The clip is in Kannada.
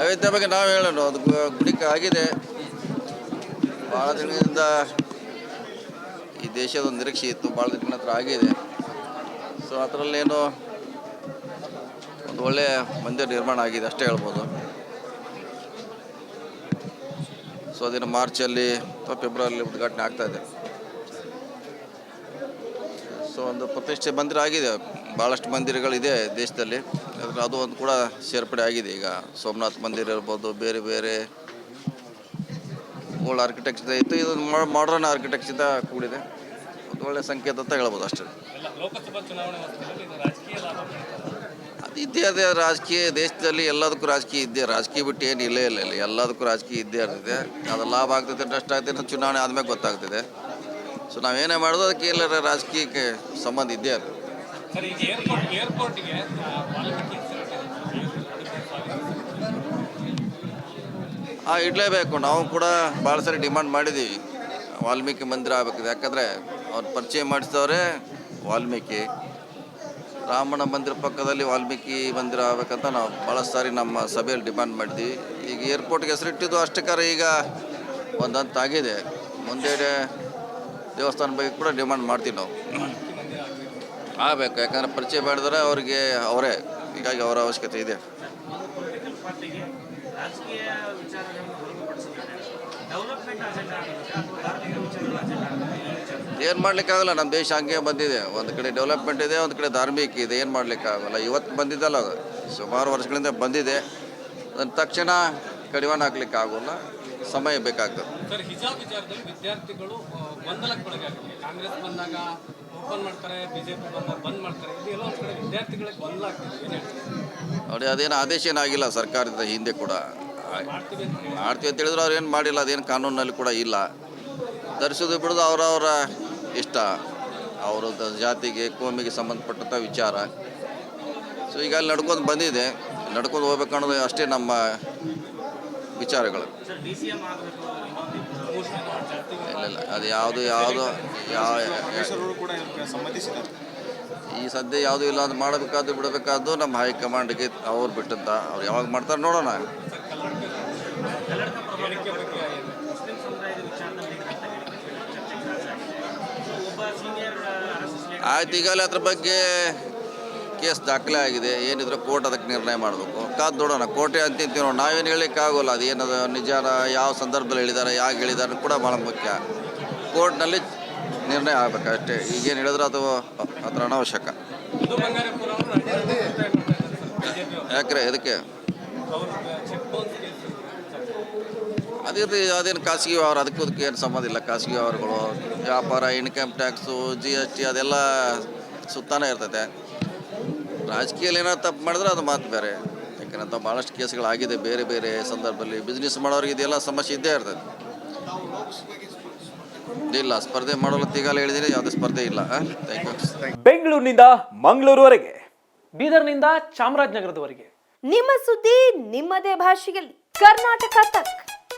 ಅಯೋಧ್ಯೆ ಬಗ್ಗೆ ನಾವು ಹೇಳೋಣ ಅದು ಗುಡಿಕ ಆಗಿದೆ. ಭಾಳ ದಿನದಿಂದ ಈ ದೇಶದ ಒಂದು ನಿರೀಕ್ಷೆ ಇತ್ತು ಭಾಳ ದಿನ ಹತ್ರ ಆಗಿದೆ. ಸೊ ಅದರಲ್ಲೇನು ಒಂದು ಒಳ್ಳೆಯ ಮಂದಿರ ನಿರ್ಮಾಣ ಆಗಿದೆ ಅಷ್ಟೇ ಹೇಳ್ಬೋದು. ಸೊ ಅದಿನ ಮಾರ್ಚಲ್ಲಿ, ಅಥವಾ ಫೆಬ್ರವರಿಲಿ ಉದ್ಘಾಟನೆ ಆಗ್ತಾ ಇದೆ. ಸೊ ಒಂದು ಪ್ರತಿಷ್ಠೆ ಮಂದಿರ ಆಗಿದೆ. ಭಾಳಷ್ಟು ಮಂದಿರಗಳಿದೆ ದೇಶದಲ್ಲಿ. ಅದರ ಅದು ಒಂದು ಕೂಡ ಸೇರ್ಪಡೆ ಆಗಿದೆ. ಈಗ ಸೋಮನಾಥ್ ಮಂದಿರ ಇರ್ಬೋದು ಬೇರೆ ಬೇರೆ ಓಲ್ಡ್ ಆರ್ಕಿಟೆಕ್ಚರ್ ಇತ್ತು. ಇದು ಮಾಡರ್ನ್ ಆರ್ಕಿಟೆಕ್ಚರ್ ಕೂಡಿದೆ. ಒಂದು ಒಳ್ಳೆಯ ಸಂಕೇತ ಅಂತ ಹೇಳ್ಬೋದು ಅಷ್ಟೇ. ಅದು ಇದ್ದೇ ಅದೇ ರಾಜಕೀಯ. ದೇಶದಲ್ಲಿ ಎಲ್ಲದಕ್ಕೂ ರಾಜಕೀಯ ಇದ್ದೇ. ರಾಜಕೀಯ ಬಿಟ್ಟು ಏನು ಇಲ್ಲೇ ಇಲ್ಲ ಇಲ್ಲಿ. ಎಲ್ಲದಕ್ಕೂ ರಾಜಕೀಯ ಇದ್ದೇ ಇರ್ತದೆ. ಅದು ಲಾಭ ಆಗ್ತದೆ ನಷ್ಟ ಆಗ್ತದೆ ಚುನಾವಣೆ ಆದಮೇಲೆ ಗೊತ್ತಾಗ್ತದೆ. ಸೊ ನಾವೇನೇ ಮಾಡೋದು ಅದಕ್ಕೆ ಎಲ್ಲರ ರಾಜಕೀಯಕ್ಕೆ ಸಂಬಂಧ ಇದ್ದೇ ಇರ್ತದೆ ಹಾಂ ಇಡಲೇಬೇಕು. ನಾವು ಕೂಡ ಭಾಳ ಸರಿ ಡಿಮಾಂಡ್ ಮಾಡಿದ್ದೀವಿ. ವಾಲ್ಮೀಕಿ ಮಂದಿರ ಆಗಬೇಕು ಯಾಕಂದರೆ ಅವ್ರು ಪರಿಚಯ ಮಾಡಿಸಿದವರೇ ವಾಲ್ಮೀಕಿ. ರಾಮಣ ಮಂದಿರ ಪಕ್ಕದಲ್ಲಿ ವಾಲ್ಮೀಕಿ ಮಂದಿರ ಆಗಬೇಕಂತ ನಾವು ಭಾಳ ಸಾರಿ ನಮ್ಮ ಸಭೆಯಲ್ಲಿ ಡಿಮಾಂಡ್ ಮಾಡಿದ್ವಿ ಈಗ ಏರ್ಪೋರ್ಟ್ಗೆ ಹೆಸರಿಟ್ಟಿದ್ದು ಅಷ್ಟಕ್ಕಾರ ಈಗ ಒಂದಂತಾಗಿದೆ. ಮುಂದೆ ದೇವಸ್ಥಾನ ಬಗ್ಗೆ ಕೂಡ ಡಿಮಾಂಡ್ ಮಾಡ್ತೀವಿ ನಾವು. ಆಗಬೇಕು, ಯಾಕಂದರೆ ಪರಿಚಯ ಮಾಡಿದ್ರೆ ಅವರಿಗೆ, ಅವರೇ. ಹೀಗಾಗಿ ಅವರ ಅವಶ್ಯಕತೆ ಇದೆ. ಏನು ಮಾಡಲಿಕ್ಕಾಗಲ್ಲ ನಮ್ಮ ದೇಶ ಹಂಗೆ ಬಂದಿದೆ. ಒಂದು ಕಡೆ ಡೆವಲಪ್ಮೆಂಟ್ ಇದೆ, ಒಂದು ಕಡೆ ಧಾರ್ಮಿಕ ಇದೆ. ಏನು ಮಾಡಲಿಕ್ಕಾಗಲ್ಲ ಇವತ್ತು ಬಂದಿದ್ದಲ್ಲ, ಸುಮಾರು ವರ್ಷಗಳಿಂದ ಬಂದಿದೆ. ಅದನ್ನು ತಕ್ಷಣ ಕಡಿವಾಣ ಹಾಕ್ಲಿಕ್ಕೆ ಆಗೋಲ್ಲ. ಸಮಯ ಬೇಕಾಗ್ತದೆ. ಸರ್ ಹಿಜಾಬ್ ವಿಚಾರದಲ್ಲಿ ವಿದ್ಯಾರ್ಥಿಗಳು ಆ, ಗೊಂದಲಕ್ಕೊಳಗಾಗಿದೆ ಕಾಂಗ್ರೆಸ್ ಬಂದಾಗ ಓಪನ್ ಮಾಡ್ತಾರೆ ಬಿಜೆಪಿ ಬಂದಾಗ ಬಂದ್ ಮಾಡ್ತಾರೆ. ಇದು ಎಲ್ಲ ಕಡೆ ವಿದ್ಯಾರ್ಥಿಗಳಿಗೆ ಗೊಂದಲ ಆಗ್ತಿದೆ ನೋಡಿ ಅದೇನು ಆದೇಶ ಏನಾಗಿಲ್ಲ ಸರ್ಕಾರದ ಹಿಂದೆ ಕೂಡ. ಮಾಡ್ತೀವಿ ಅಂತ ಹೇಳಿದ್ರು? ಅವ್ರು ಏನು ಮಾಡಿಲ್ಲ ಅದೇನು ಕಾನೂನಲ್ಲಿ ಕೂಡ ಇಲ್ಲ. ಧರಿಸೋದು ಬಿಡೋದು ಅವರವರ ಇಷ್ಟ. ಅವರ ಜಾತಿಗೆ ಕೋಮಿಗೆ ಸಂಬಂಧಪಟ್ಟಂಥ ವಿಚಾರ. ಸೊ ಈಗ ಅಲ್ಲಿ ನಡ್ಕೊಂಡು ಬಂದಿದೆ. ನಡ್ಕೊಂಡು ಹೋಗ್ಬೇಕನ್ನೋದು ಅಷ್ಟೇ ನಮ್ಮ ವಿಚಾರಗಳು. ಇಲ್ಲ ಇಲ್ಲ ಅದು ಯಾವುದು ಯಾವುದು ಈ ಸದ್ಯ ಯಾವುದು ಇಲ್ಲ ಅದು ಮಾಡಬೇಕಾದ್ದು ಬಿಡಬೇಕಾದ್ದು ನಮ್ಮ ಹೈಕಮಾಂಡ್ಗೆ ಅವ್ರು ಬಿಟ್ಟಂತ ಅವ್ರು ಯಾವಾಗ ಮಾಡ್ತಾರೆ ನೋಡೋಣ. ಅಂತ ಆಯ್ತು ಈಗಲೇ ಅದ್ರ ಬಗ್ಗೆ ಕೇಸ್ ದಾಖಲೆ ಆಗಿದೆ ಏನಿದ್ರು ಕೋರ್ಟ್ ಅದಕ್ಕೆ ನಿರ್ಣಯ ಮಾಡಬೇಕು. ಕಾದು ನೋಡೋಣ, ಕೋರ್ಟೆ ಅಂತಿಂತೀವಿ ನೋಡಿ ನಾವೇನು ಹೇಳಲಿಕ್ಕಾಗೋಲ್ಲ ಅದು ಏನದು ನಿಜಾನ, ಯಾವ ಸಂದರ್ಭದಲ್ಲಿ ಹೇಳಿದ್ದಾರೆ, ಯಾಕೆ ಹೇಳಿದ್ದಾರೆ ಕೂಡ ಭಾಳ ಮುಖ್ಯ. ಕೋರ್ಟ್ನಲ್ಲಿ ನಿರ್ಣಯ ಆಗಬೇಕು ಅಷ್ಟೇ. ಈಗೇನು ಹೇಳಿದ್ರೆ ಅದು ಅದರ ಅನಾವಶ್ಯಕ. ಯಾಕ್ರೆ ಕೇಸ್ ಅದೇ ಅದೇನು ಖಾಸಗಿ ವ್ಯವಹಾರ, ಅದಕ್ಕೂ ಅದಕ್ಕೆ ಏನು ಸಂಬಂಧ ಇಲ್ಲ. ಖಾಸಗಿ ವ್ಯವಹಾರಗಳು, ವ್ಯಾಪಾರ, income tax G S T ಅದೆಲ್ಲ ಸುತ್ತಾನೆ ಇರ್ತೈತೆ. ರಾಜಕೀಯಲ್ಲಿ ಏನೋ ತಪ್ಪು ಮಾಡಿದ್ರೆ ಅದು ಮಾತು ಬೇರೆ. ಯಾಕಂದ್ರೆ ಭಾಳಷ್ಟು ಕೇಸ್ಗಳಾಗಿದೆ ಬೇರೆ ಬೇರೆ ಸಂದರ್ಭದಲ್ಲಿ ಬಿಸ್ನೆಸ್ ಮಾಡೋರಿಗೆ ಇದೆಲ್ಲ ಸಮಸ್ಯೆ ಇದ್ದೇ ಇರ್ತದೆ. ಇಲ್ಲ ಸ್ಪರ್ಧೆ ಮಾಡೋಲ್ಲ ಈಗಾಗಲೇ ಹೇಳಿದ್ರೆ ಯಾವುದೇ ಸ್ಪರ್ಧೆ ಇಲ್ಲ. ಥ್ಯಾಂಕ್ ಯು ಬೆಂಗಳೂರಿನಿಂದ ಮಂಗಳೂರುವರೆಗೆ. ಬೀದರ್ನಿಂದ ಚಾಮರಾಜನಗರದವರೆಗೆ. ನಿಮ್ಮ ಸುದ್ದಿ ನಿಮ್ಮದೇ ಭಾಷೆಯಲ್ಲಿ. ಕರ್ನಾಟಕ ತಕ್.